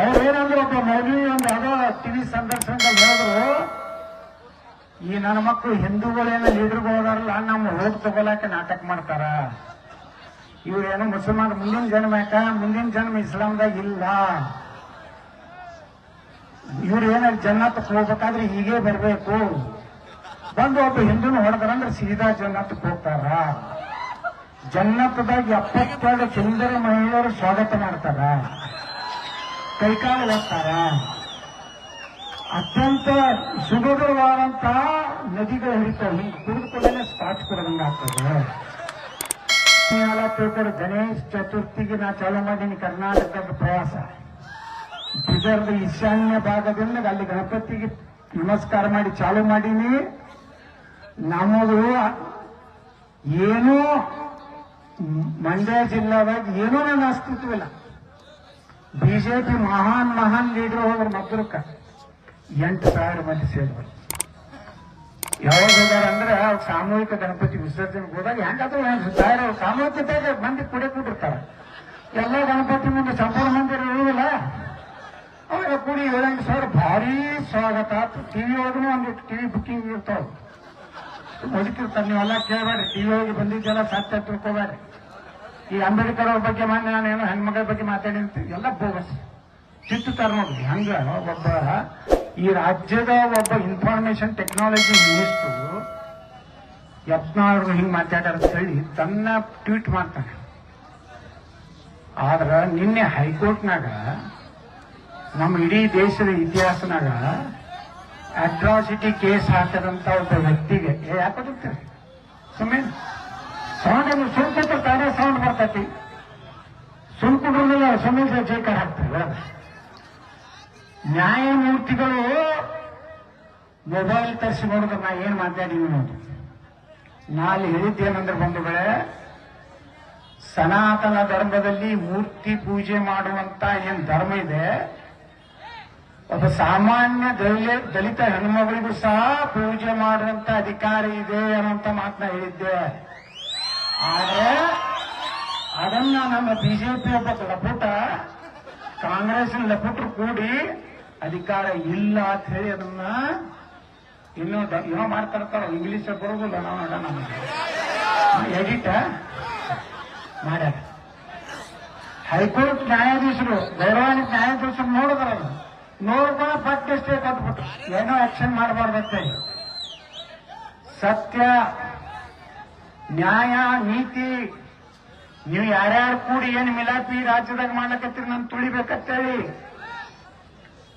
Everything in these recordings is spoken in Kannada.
ಅವ್ರು ಏನಂದ್ರೆ ಒಬ್ಬ ಮೌಲ್ವಿ ಒಂದು ಯಾವುದೋ ಟಿವಿ ಸಂದರ್ಶನದಲ್ಲಿ ಹೇಳಿದ್ರು, ಈ ನನ್ನ ಮಕ್ಕಳು ಹಿಂದೂಗಳೇನೋ ಲೀಡರ್ಗಳಾರಲ್ಲ ನಮ್ಮ ಓಟ್ ತಗೊಳಕ್ಕೆ ನಾಟಕ ಮಾಡ್ತಾರ. ಇವ್ರೇನು ಮುಸಲ್ಮಾನ್ ಮುಂದಿನ ಜನ್ಮ ಯಾಕ? ಮುಂದಿನ ಜನ್ಮ ಇಸ್ಲಾಂದಾಗ ಇಲ್ಲ. ಇವ್ರು ಏನಾದ್ರು ಹೋಗ್ಬೇಕಾದ್ರೆ ಹೀಗೆ ಬರಬೇಕು. ಬಂದು ಒಬ್ಬ ಹಿಂದೂನು ಹೊಡೆದ್ರಂದ್ರೆ ಸೀದಾ ಜನ್ನತ್ತಕ್ಕೆ ಹೋಗ್ತಾರ. ಜನ್ನತ್ತದಾಗ ಎಪ್ಪತ್ತೆರಡು ಸುಂದರ ಮಹಿಳೆಯರು ಸ್ವಾಗತ ಮಾಡ್ತಾರ. ಕೈಕಾಲು ಒತ್ತಾರ ಅತ್ಯಂತ ಸುಗಮವಾದಂತಹ ನದಿಗಳು ಹರಿತಾವೆ. ಹಿಂಗೆ ಕುಡಿದುಕೊಂಡೇ ಸ್ಕಾಚ್ ಕೊಡದಂಗ ಆಗ್ತದೆ. ಪೇಪರ್ ಗಣೇಶ್ ಚತುರ್ಥಿಗೆ ನಾ ಚಾಲು ಮಾಡೀನಿ ಕರ್ನಾಟಕದ ಪ್ರವಾಸ. ಬಿದರ್ದ ಈಶಾನ್ಯ ಭಾಗದಿಂದ ಅಲ್ಲಿ ಗಣಪತಿಗೆ ನಮಸ್ಕಾರ ಮಾಡಿ ಚಾಲು ಮಾಡೀನಿ ನಮ್ಮದು ಏನೂ ಮಂಡ್ಯ ಜಿಲ್ಲಾದಾಗ ಏನೂ ನನ್ನ ಅಸ್ತಿತ್ವ ಇಲ್ಲ ಬಿಜೆಪಿ ಮಹಾನ್ ಮಹಾನ್ ಲೀಡರ್ ಹೋದ್ರ ಮಧುರಕ್ಕ ಎಂಟು ಸಾವಿರ ಮಂದಿ ಸೇರ್ಬಾರ್ದು ಯಾವಾಗ ಹೋಗ್ಯಾರ ಅಂದ್ರೆ ಅವ್ರು ಸಾಮೂಹಿಕ ಗಣಪತಿ ವಿಸರ್ಜನೆಗೆ ಹೋದಾಗ ಹೆಂಗಾದ್ರೂ ಎಂಟು ಸಾವಿರ ಸಾಮೂಹಿಕತೆಗೆ ಮಂದಿ ಕುಡಿ ಕೂಡಿರ್ತಾರ ಎಲ್ಲ ಗಣಪತಿ ಮುಂದೆ ಸಂಪೂರ್ಣ ಮಂದಿರ ಇರುವುದಿಲ್ಲ ಅವಾಗ ಕೂಡಿ ಏಳೆಂಟು ಸಾವಿರ ಭಾರಿ ಸ್ವಾಗತ. ಟಿವಿ ಒಳಗೂ ಒಂದು ಟಿವಿ ಬುಕ್ಕಿಂಗ್ ಇರ್ತಾವ. ಮುದುಕಿರ್ತಾರೆ ನೀವೆಲ್ಲ ಕೇಳಬೇಡ್ರಿ. ಟಿವಿ ಒಳಗೆ ಬಂದಿದ್ದೆಲ್ಲ ಸತ್ಯ ತಿಳ್ಕೊಬೇಡ್ರಿ. ಈ ಅಂಬೇಡ್ಕರ್ ಅವ್ರ ಬಗ್ಗೆ ಮಾನ್ಯ ನಾನೇನು ಹೆಣ್ಮಗಳ ಬಗ್ಗೆ ಮಾತಾಡಿರ್ತಿ ಎಲ್ಲ ಬೋಗಸ್. ತರ ನೋಡ್ರಿ, ಹಂಗ ಒಬ್ಬ ಈ ರಾಜ್ಯದ ಒಬ್ಬ ಇನ್ಫಾರ್ಮೇಶನ್ ಟೆಕ್ನಾಲಜಿ ಮಿನಿಸ್ಟ್ರು ಯತ್ನಾಳರು ಹಿಂಗ್ ಮಾತಾಡ್ಯಾರ ಅಂತ ಹೇಳಿ ತನ್ನ ಟ್ವೀಟ್ ಮಾಡ್ತಾನೆ. ಆದ್ರ ನಿನ್ನೆ ಹೈಕೋರ್ಟ್ನಾಗ ನಮ್ಮ ಇಡೀ ದೇಶದ ಇತಿಹಾಸನಾಗ ಅಟ್ರಾಸಿಟಿ ಕೇಸ್ ಹಾಕದಂತ ಒಬ್ಬ ವ್ಯಕ್ತಿಗೆ ಯಾಕೆ ಸುಮ್ಮನೆ ಸೌಂಡ್ ಸುಂಕ ತಾನೇ ಸೌಂಡ್ ಬರ್ತೈತಿ. ಸುಮ್ ಸಮೇತ ಜೇಕಾರ ಹಾಕ್ತಾರೆ. ನ್ಯಾಯಮೂರ್ತಿಗಳು ಮೊಬೈಲ್ ತರಿಸಿ ನೋಡಿದ್ರೆ ನಾ ಏನ್ ಮಾತಾಡಿದ್ದೀನಿ ನೋಡಿ ನಾಳೆ ಹೇಳಿದ್ದೇನಂದ್ರೆ ಬಂಧುಗಳೇ, ಸನಾತನ ಧರ್ಮದಲ್ಲಿ ಮೂರ್ತಿ ಪೂಜೆ ಮಾಡುವಂತ ಏನ್ ಧರ್ಮ ಇದೆ, ಒಬ್ಬ ಸಾಮಾನ್ಯ ದಲಿತ ಹೆಣ್ಮಗಳಿಗೂ ಸಹ ಪೂಜೆ ಮಾಡುವಂತ ಅಧಿಕಾರ ಇದೆ ಅನ್ನುವಂತ ಮಾತನ್ನ ಹೇಳಿದ್ದೆ. ಆದ್ರೆ, ಅದನ್ನ ನಮ್ಮ ಬಿಜೆಪಿ ಒಬ್ಬ ಲಪುಟ ಕಾಂಗ್ರೆಸ್ನ ಲಪುಟರು ಕೂಡಿ ಅಧಿಕಾರ ಇಲ್ಲ ಅಂತ ಹೇಳಿ ಅದನ್ನ ಇನ್ನೂ ಏನೋ ಮಾಡ್ತಾರತ್ತಾರ ಇಂಗ್ಲಿಷ್ ಬರೋದಿಲ್ಲ ನಾವು ನಮಗೆ. ಎಡಿಟ್ ಮಾಡ್ಯಾರ. ಹೈಕೋರ್ಟ್ ನ್ಯಾಯಾಧೀಶರು, ಗೌರವಾನ್ವಿತ ನ್ಯಾಯಾಧೀಶರು ನೋಡಿದ್ರ ನೋಡ್ಕೊಂಡು ಪಟ್ಟಷ್ಟೇ ಕೊಟ್ಬಿಟ್ರು. ಏನೋ ಆಕ್ಷನ್ ಮಾಡಬಾರ್ದಂತೆ ಸತ್ಯ ನ್ಯಾಯ, ನೀತಿ, ನೀವು ಯಾರ್ಯಾರು ಕೂಡಿ ಏನು ಮಿಲಾಪಿ ರಾಜ್ಯದಾಗ ಮಾಡ್ಲಕತ್ತೀರಿ ನಾನು ತುಳಿಬೇಕಂತೇಳಿ,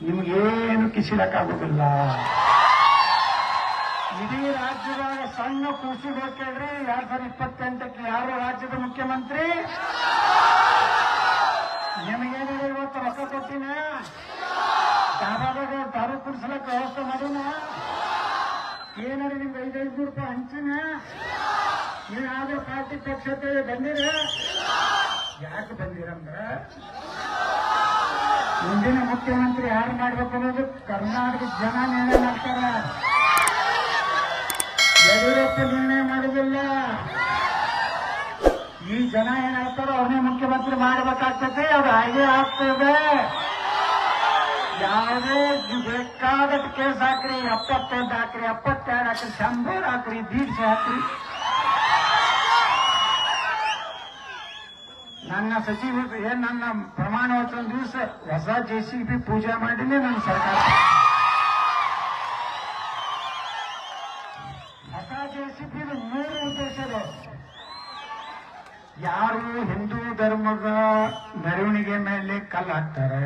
ನಿಮ್ಗೇನು ಕಿಸಿಲಕ್ಕಾಗೋದಿಲ್ಲ. ಇಡೀ ರಾಜ್ಯದಾಗ ಸಣ್ಣ ಕೂಸು ಬೇಕೇಳ್ರಿ, ಎರಡ್ ಸಾವಿರದ ಇಪ್ಪತ್ತೆಂಟಕ್ಕೆ ಯಾರು ರಾಜ್ಯದ ಮುಖ್ಯಮಂತ್ರಿ? ನಿಮಗೇನಿದೆ ಇವತ್ತು ರೊಕ್ಕ ಕೊಟ್ಟಿನ? ದಾಬಾದಾಗ ದಾರು ಕುಡಿಸ್ಲಕ್ಕ ವ್ಯವಸ್ಥೆ ಮಾಡಿನ? ಏನಾರ ನಿಮ್ಗೆ ಐದೈದು ರೂಪಾಯಿ ಹಂಚಿನ? ನೀವು ಯಾವ್ದೋ ಪಾರ್ಟಿ ಪಕ್ಷಕ್ಕೆ ಬಂದಿರ ಯಾಕೆ ಬಂದಿರಂದ್ರ ಮುಂದಿನ ಮುಖ್ಯಮಂತ್ರಿ ಯಾರು ಮಾಡ್ಬೇಕು ಅನ್ನೋದು ಕರ್ನಾಟಕದ ಜನ ನಿರ್ಣಯ ಮಾಡ್ತಾರ. ಯಡಿಯೂರಪ್ಪ ನಿರ್ಣಯ ಮಾಡುದಿಲ್ಲ. ಈ ಜನ ಏನ್ ಹೇಳ್ತಾರೋ ಅವ್ರನ್ನೇ ಮುಖ್ಯಮಂತ್ರಿ ಮಾಡಬೇಕಾಗ್ತದೆ ಅವ್ರು ಹಾಗೆ ಆಗ್ತದೆ. ಯಾವುದೇ ಬೇಕಾದಷ್ಟು ಕೇಸ್ ಹಾಕ್ರಿ, ಎಪ್ಪತ್ತೊಂದು ಹಾಕ್ರಿ, ಎಪ್ಪತ್ತೆರಡು ಹಾಕ್ರಿ, ಶಂಭರ್ ಹಾಕ್ರಿ ದೀಕ್ಷೆ ಹಾಕ್ರಿ. ನನ್ನ ಸಚಿವ ಏನ್ ನನ್ನ ಪ್ರಮಾಣ ವಚನ ದಿವಸ ಹೊಸ ಜೆ ಸಿ ಬಿ ಪೂಜೆ ಮಾಡಿನೇ ನನ್ನ ಸರ್ಕಾರ. ಹೊಸ ಜೆ ಸಿ ಬಿ ಮೂರು ಯಾರು ಹಿಂದೂ ಧರ್ಮದ ಮೆರವಣಿಗೆ ಮೇಲೆ ಕಲ್ಲು ಹಾಕ್ತಾರೆ,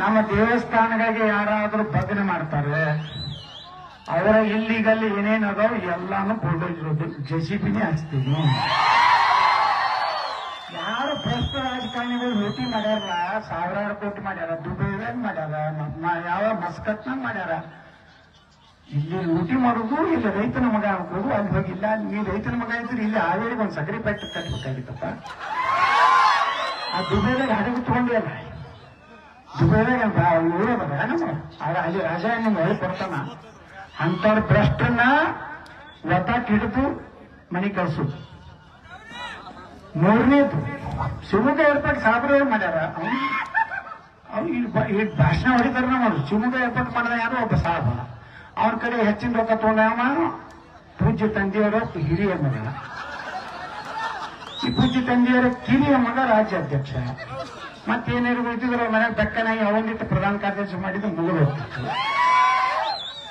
ನಮ್ಮ ದೇವಸ್ಥಾನಗಳಿಗೆ ಯಾರಾದರೂ ಭಜನೆ ಮಾಡ್ತಾರೆ, ಅವರ ಇಲ್ಲಿಗಲ್ಲಿ ಏನೇನು ಅದಾವ ಎಲ್ಲಾನು ಬುಲ್ಡೋಜರ್ ಜೆ ಸಿ ಬಿನೇ ಹಚ್ತೀನಿ ರಾಜಕಾರಣಿಗಳು ಲೂಟಿ ಮಾಡ್ಯಾರಲ್ಲ ಸಾವಿರಾರು ಕೋಟಿ ಮಾಡ್ಯಾರ, ದುಬೈದಾಗ ಮಾಡ್ಯಾರ ಯಾವ ಮಸ್ಕತ್ನಾಗ ಮಾಡ್ಯಾರ. ಇಲ್ಲಿ ಲೂಟಿ ಮಾಡೋದು ಇಲ್ಲಿ ರೈತನ ಮಗ ಅನ್ಕೋದು ಅಲ್ಲಿ ಹೋಗಿಲ್ಲ ನೀವು ರೈತನ ಮಗ ಇದ್ರೆ ಇಲ್ಲಿ ಆವೇರಿಗೆ ಒಂದು ಸಕ್ರೆ ಪೆಟ್ಟು ಕಟ್ಬೇಕಾಗಿತ್ತಪ್ಪ. ಆ ದುಬೈದಾಗ ಹಡಗು ತಗೊಂಡಿ ಅಲ್ಲ. ದುಬೈದಾಗ ಊರದ ನಮ್ಮ ಅಲ್ಲಿ ರಾಜ ನಿಮ್ಗೆ ಹೊಳಿ ಅಂತವ್ರ ಭ್ರಷ್ಟನ್ನ ವತ ಹಿಡಿದು ಮನೆ ಕಳ್ಸೋದು ಮೂರನೇದು. ಶಿವಮೊಗ್ಗ ಏರ್ಪಾಟ್ ಸಾಬ್ರೆ ಮಾಡ್ಯಾರ? ಅವ್ನು ಈ ಬ- ಈ ಭಾಷಣ ಹೊಡಿತಾರ ನಾವು ಶಿವಮೊಗ್ಗ ಏರ್ಪೋರ್ಟ್ ಮಾಡಿದ ಯಾರು ಒಬ್ಬ ಸಾಬ. ಅವ್ರ ಕಡೆ ಹೆಚ್ಚಿನ ರೊಕ್ಕ ತಗೊಂಡವ ಪೂಜ್ಯ ತಂದೆಯವರ ಹಿರಿಯ ಮಗ. ಈ ಪೂಜ್ಯ ತಂದೆಯವರ ಕಿರಿಯ ಮಗ ರಾಜ್ಯಾಧ್ಯಕ್ಷ. ಮತ್ತೇನೇನು ಇದ್ದಿದ್ರು ಮನೆಗೆ ಬೆಕ್ಕನಾಗಿ ಅವನಿಟ್ಟು ಪ್ರಧಾನ ಕಾರ್ಯದರ್ಶಿ ಮಾಡಿದ ಮುಗಿದು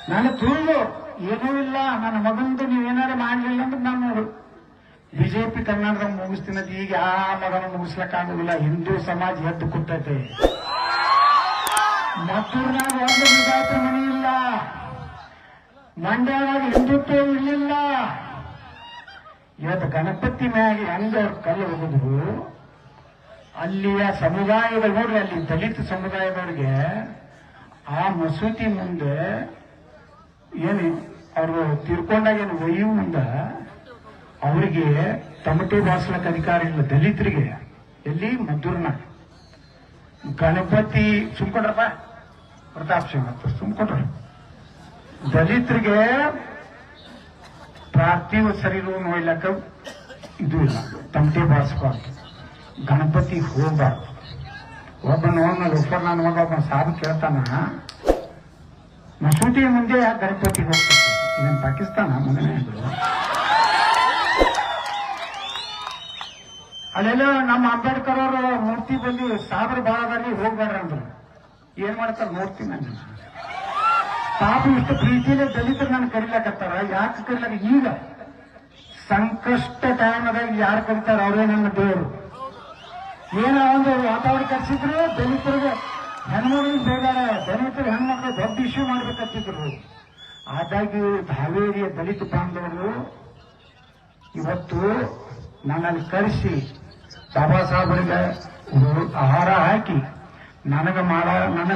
ನಾನು ತಿಳಿದು, ಏನೂ ಇಲ್ಲ. ನನ್ನ ಮಗಂದು ನೀವೇನಾರು ಮಾಡಲಿಲ್ಲ ಅಂದ್ರೆ ನಾನು ಬಿಜೆಪಿ ಕನ್ನಡದ ಮುಗಿಸ್ತೀನಿ ಅಂತ ಈಗ ಆ ಮಗನ ಮುಗಿಸ್ಲಕ್ಕಾಗೋದಿಲ್ಲ ಹಿಂದೂ ಸಮಾಜ ಎದ್ದು ಕೂತೈತೆ. ಮದ್ದೂರ್ನಾಗ ಒಂದು ವಿಧಾಯಕ ಮನೆ ಇಲ್ಲ. ಮಂಡ್ಯದಾಗ ಹಿಂದುತ್ವ ಇರಲಿಲ್ಲ. ಇವತ್ತು ಗಣಪತಿ ಮ್ಯಾಗ ಹೆಂಗ ಕಲ್ಲು ಹೋಗಿದ್ರು ಅಲ್ಲಿಯ ಸಮುದಾಯದ ನೋಡ್ರಿ ಅಲ್ಲಿ ದಲಿತ ಸಮುದಾಯದವ್ರಿಗೆ ಆ ಮಸೂತಿ ಮುಂದೆ ಏನು ಅವ್ರು ತಿರ್ಕೊಂಡಾಗ ಏನು ಒಯ್ಯುವ ಮುಂದೆ ಅವರಿಗೆ ತಮಟೆ ಬಾಸಲಕ್ಕೆ ಅಧಿಕಾರ ಇಲ್ಲ, ದಲಿತರಿಗೆ. ಎಲ್ಲಿ? ಮದ್ದೂರ್ನಾಗ ಗಣಪತಿ ಸುಮ್ಕೊಂಡ್ರಪ್ಪ? ಪ್ರತಾಪ್ ಸಿಂಗ್ ಅಂತ ಸುಮ್ಕೊಂಡ್ರ. ದಲಿತರಿಗೆ ಪಾರ್ಥಿವ ಶರೀರ ನೋಡ್ಲಕ್ಕ ಇದು ಇಲ್ಲ. ತಮಟೆ ಬಾಸಬಾರ್ದು ಗಣಪತಿ ಹೋಗ್ಬಾರ್ದು. ಒಬ್ಬ ನೋಡ್ನ ಲೋಫರ್ ನಾನು ಒಬ್ಬ ಸಾಬ್ ಕೇಳ್ತಾನ ಮಸೂದಿ ಮುಂದೆ ಗಣಪತಿ ಹೋಗ್ತಾರೆ ಇದನ್ನು ಪಾಕಿಸ್ತಾನ? ಮಗನೇ ಅಲ್ಲೆಲ್ಲ ನಮ್ಮ ಅಂಬೇಡ್ಕರ್ ಅವರು ಮೂರ್ತಿ ಬಂದು ಸಾವಿರ ಭಾಗದಲ್ಲಿ ಹೋಗ್ಬೇಡ್ರ ಅಂದ್ರು. ಏನ್ ಮಾಡ್ತಾರ ನೋಡ್ತೀನಿ ನಾನು ಪಾಪ ಇಷ್ಟು ಪ್ರೀತಿಲೇ ದಲಿತರು ನಾನು ಕರಿಲಾಕತ್ತಾರ. ಯಾಕೆ ಕರಿಲಾಕ ಈಗ ಸಂಕಷ್ಟ ಟೈಮ್ದಾಗ ಯಾರು ಕರಿತಾರ ಅವರೇ ನನ್ನ ದೇವರು. ಏನೋ ಒಂದು ವಾತಾವರಣ ಕರ್ಸಿದ್ರು, ದಲಿತರಿಗೆ ಹೆಣ್ಮಕ್ಳಿಗೆ ಬೇಡ, ದಲಿತರು ಹೆಣ್ಮಕ್ಳು ದೊಡ್ಡ ಇಶ್ಯೂ ಮಾಡ್ಬೇಕಂತಿದ್ರು. ಆದಾಗ್ಯೂ ಹಾವೇರಿಯ ದಲಿತ ಬಾಂಧವರು ಇವತ್ತು ನನ್ನಲ್ಲಿ ಕರೆಸಿ ಬಾಬಾ ಸಾಹೇಬರಿಗೆ ಆಹಾರ ಹಾಕಿ ನನಗೆ ಮಾಡ ನನಗೆ